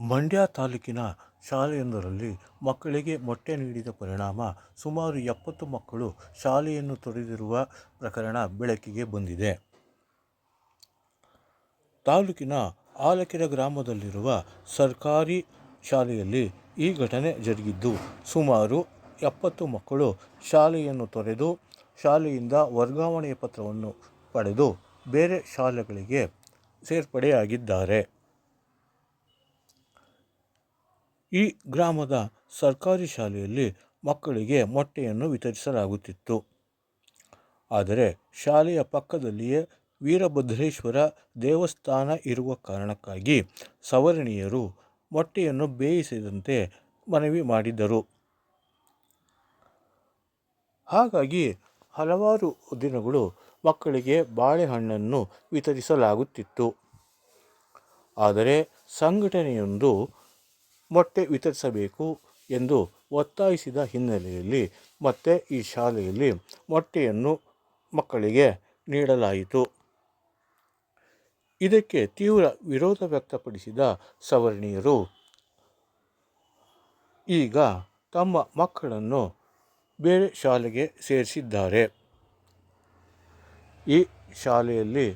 ಮಂಡ್ಯ ತಾಲೂಕಿನ ಶಾಲೆಯೊಂದರಲ್ಲಿ ಮಕ್ಕಳಿಗೆ ಮೊಟ್ಟೆ ನೀಡಿದ ಪರಿಣಾಮ ಸುಮಾರು ಎಪ್ಪತ್ತು ಮಕ್ಕಳು ಶಾಲೆಯನ್ನು ತೊರೆದಿರುವ ಪ್ರಕರಣ ಬೆಳಕಿಗೆ ಬಂದಿದೆ. ತಾಲೂಕಿನ ಆಲಕೆರೆ ಗ್ರಾಮದಲ್ಲಿರುವ ಸರ್ಕಾರಿ ಶಾಲೆಯಲ್ಲಿ ಈ ಘಟನೆ ಜರುಗಿದ್ದು, ಸುಮಾರು ಎಪ್ಪತ್ತು ಮಕ್ಕಳು ಶಾಲೆಯನ್ನು ತೊರೆದು, ಶಾಲೆಯಿಂದ ವರ್ಗಾವಣೆಯ ಪತ್ರವನ್ನು ಪಡೆದು ಬೇರೆ ಶಾಲೆಗಳಿಗೆ ಸೇರ್ಪಡೆಯಾಗಿದ್ದಾರೆ. ಈ ಗ್ರಾಮದ ಸರ್ಕಾರಿ ಶಾಲೆಯಲ್ಲಿ ಮಕ್ಕಳಿಗೆ ಮೊಟ್ಟೆಯನ್ನು ವಿತರಿಸಲಾಗುತ್ತಿತ್ತು. ಆದರೆ ಶಾಲೆಯ ಪಕ್ಕದಲ್ಲಿಯೇ ವೀರಭದ್ರೇಶ್ವರ ದೇವಸ್ಥಾನ ಇರುವ ಕಾರಣಕ್ಕಾಗಿ ಸವರ್ಣೀಯರು ಮೊಟ್ಟೆಯನ್ನು ಬೇಯಿಸಿದಂತೆ ಮನವಿ ಮಾಡಿದ್ದರು. ಹಾಗಾಗಿ ಹಲವಾರು ದಿನಗಳು ಮಕ್ಕಳಿಗೆ ಬಾಳೆಹಣ್ಣನ್ನು ವಿತರಿಸಲಾಗುತ್ತಿತ್ತು. ಆದರೆ ಸಂಘಟನೆಯೊಂದು ಮೊಟ್ಟೆ ವಿತರಿಸಬೇಕು ಎಂದು ಒತ್ತಾಯಿಸಿದ ಹಿನ್ನೆಲೆಯಲ್ಲಿ ಮತ್ತೆ ಈ ಶಾಲೆಯಲ್ಲಿ ಮೊಟ್ಟೆಯನ್ನು ಮಕ್ಕಳಿಗೆ ನೀಡಲಾಯಿತು. ಇದಕ್ಕೆ ತೀವ್ರ ವಿರೋಧ ವ್ಯಕ್ತಪಡಿಸಿದ ಸವರ್ಣೀಯರು ಈಗ ತಮ್ಮ ಮಕ್ಕಳನ್ನು ಬೇರೆ ಶಾಲೆಗೆ ಸೇರಿಸಿದ್ದಾರೆ. ಈ ಶಾಲೆಯಲ್ಲಿ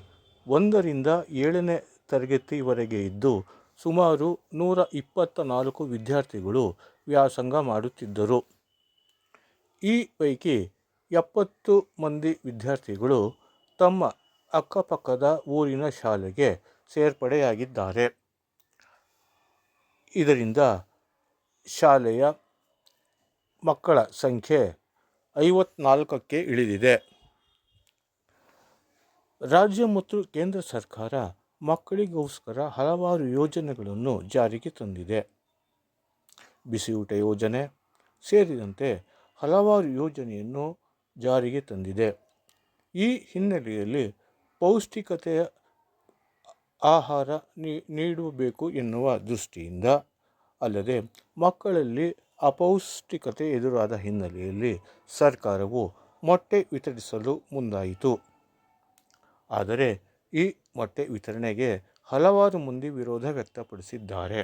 ಒಂದರಿಂದ ಏಳನೇ ತರಗತಿವರೆಗೆ ಇದ್ದು, ಸುಮಾರು ನೂರ ಇಪ್ಪತ್ತ ನಾಲ್ಕು ವಿದ್ಯಾರ್ಥಿಗಳು ವ್ಯಾಸಂಗ ಮಾಡುತ್ತಿದ್ದರು. ಈ ಪೈಕಿ ಎಪ್ಪತ್ತು ಮಂದಿ ವಿದ್ಯಾರ್ಥಿಗಳು ತಮ್ಮ ಅಕ್ಕಪಕ್ಕದ ಊರಿನ ಶಾಲೆಗೆ ಸೇರ್ಪಡೆಯಾಗಿದ್ದಾರೆ. ಇದರಿಂದ ಶಾಲೆಯ ಮಕ್ಕಳ ಸಂಖ್ಯೆ ಐವತ್ನಾಲ್ಕಕ್ಕೆ ಇಳಿದಿದೆ. ರಾಜ್ಯ ಮತ್ತು ಕೇಂದ್ರ ಸರ್ಕಾರ ಮಕ್ಕಳಿಗೋಸ್ಕರ ಹಲವಾರು ಯೋಜನೆಗಳನ್ನು ಜಾರಿಗೆ ತಂದಿದೆ. ಬಿಸಿಯೂಟ ಯೋಜನೆ ಸೇರಿದಂತೆ ಹಲವಾರು ಯೋಜನೆಯನ್ನು ಜಾರಿಗೆ ತಂದಿದೆ. ಈ ಹಿನ್ನೆಲೆಯಲ್ಲಿ ಪೌಷ್ಟಿಕತೆಯ ಆಹಾರ ನೀಡಬೇಕು ಎನ್ನುವ ದೃಷ್ಟಿಯಿಂದ, ಅಲ್ಲದೆ ಮಕ್ಕಳಲ್ಲಿ ಅಪೌಷ್ಟಿಕತೆ ಎದುರಾದ ಹಿನ್ನೆಲೆಯಲ್ಲಿ ಸರ್ಕಾರವು ಮೊಟ್ಟೆ ವಿತರಿಸಲು ಮುಂದಾಯಿತು. ಆದರೆ ಈ ಮೊಟ್ಟೆ ವಿತರಣೆಗೆ ಹಲವಾರು ಮಂದಿ ವಿರೋಧ ವ್ಯಕ್ತಪಡಿಸಿದ್ದಾರೆ.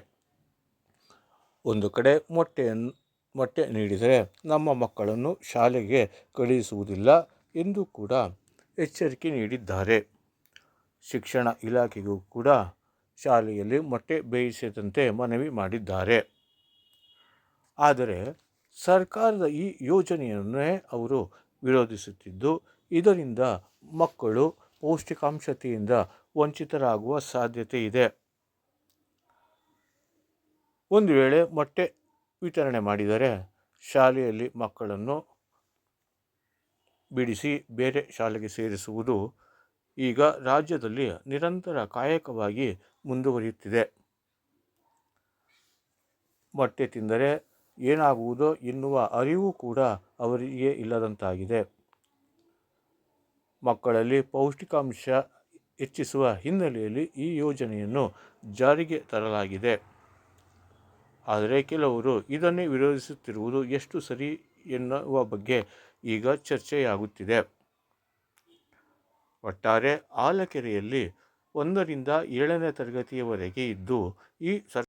ಒಂದು ಕಡೆ ಮೊಟ್ಟೆಯನ್ನು ಮೊಟ್ಟೆ ನೀಡಿದರೆ ನಮ್ಮ ಮಕ್ಕಳನ್ನು ಶಾಲೆಗೆ ಕಳುಹಿಸುವುದಿಲ್ಲ ಎಂದು ಕೂಡ ಎಚ್ಚರಿಕೆ ನೀಡಿದ್ದಾರೆ. ಶಿಕ್ಷಣ ಇಲಾಖೆಗೂ ಕೂಡ ಶಾಲೆಯಲ್ಲಿ ಮೊಟ್ಟೆ ಬೇಯಿಸದಂತೆ ಮನವಿ ಮಾಡಿದ್ದಾರೆ. ಆದರೆ ಸರ್ಕಾರದ ಈ ಯೋಜನೆಯನ್ನೇ ಅವರು ವಿರೋಧಿಸುತ್ತಿದ್ದು, ಇದರಿಂದ ಮಕ್ಕಳು ಪೌಷ್ಟಿಕಾಂಶತೆಯಿಂದ ವಂಚಿತರಾಗುವ ಸಾಧ್ಯತೆ ಇದೆ. ಒಂದು ವೇಳೆ ಮೊಟ್ಟೆ ವಿತರಣೆ ಮಾಡಿದರೆ ಶಾಲೆಯಲ್ಲಿ ಮಕ್ಕಳನ್ನು ಬಿಡಿಸಿ ಬೇರೆ ಶಾಲೆಗೆ ಸೇರಿಸುವುದು ಈಗ ರಾಜ್ಯದಲ್ಲಿ ನಿರಂತರ ಕಾಯಕವಾಗಿ ಮುಂದುವರಿಯುತ್ತಿದೆ. ಮೊಟ್ಟೆ ತಿಂದರೆ ಏನಾಗುವುದೋ ಎನ್ನುವ ಅರಿವು ಕೂಡ ಅವರಿಗೆ ಇಲ್ಲದಂತಾಗಿದೆ. ಮಕ್ಕಳಲ್ಲಿ ಪೌಷ್ಟಿಕಾಂಶ ಹೆಚ್ಚಿಸುವ ಹಿನ್ನೆಲೆಯಲ್ಲಿ ಈ ಯೋಜನೆಯನ್ನು ಜಾರಿಗೆ ತರಲಾಗಿದೆ. ಆದರೆ ಕೆಲವರು ಇದನ್ನೇ ವಿರೋಧಿಸುತ್ತಿರುವುದು ಎಷ್ಟು ಸರಿ ಎನ್ನುವ ಬಗ್ಗೆ ಈಗ ಚರ್ಚೆಯಾಗುತ್ತಿದೆ. ಒಟ್ಟಾರೆ ಆಲಕೆರೆಯಲ್ಲಿ ಒಂದರಿಂದ ಏಳನೇ ತರಗತಿಯವರೆಗೆ ಇದ್ದು, ಈ ಸರ್ಕಾರಿ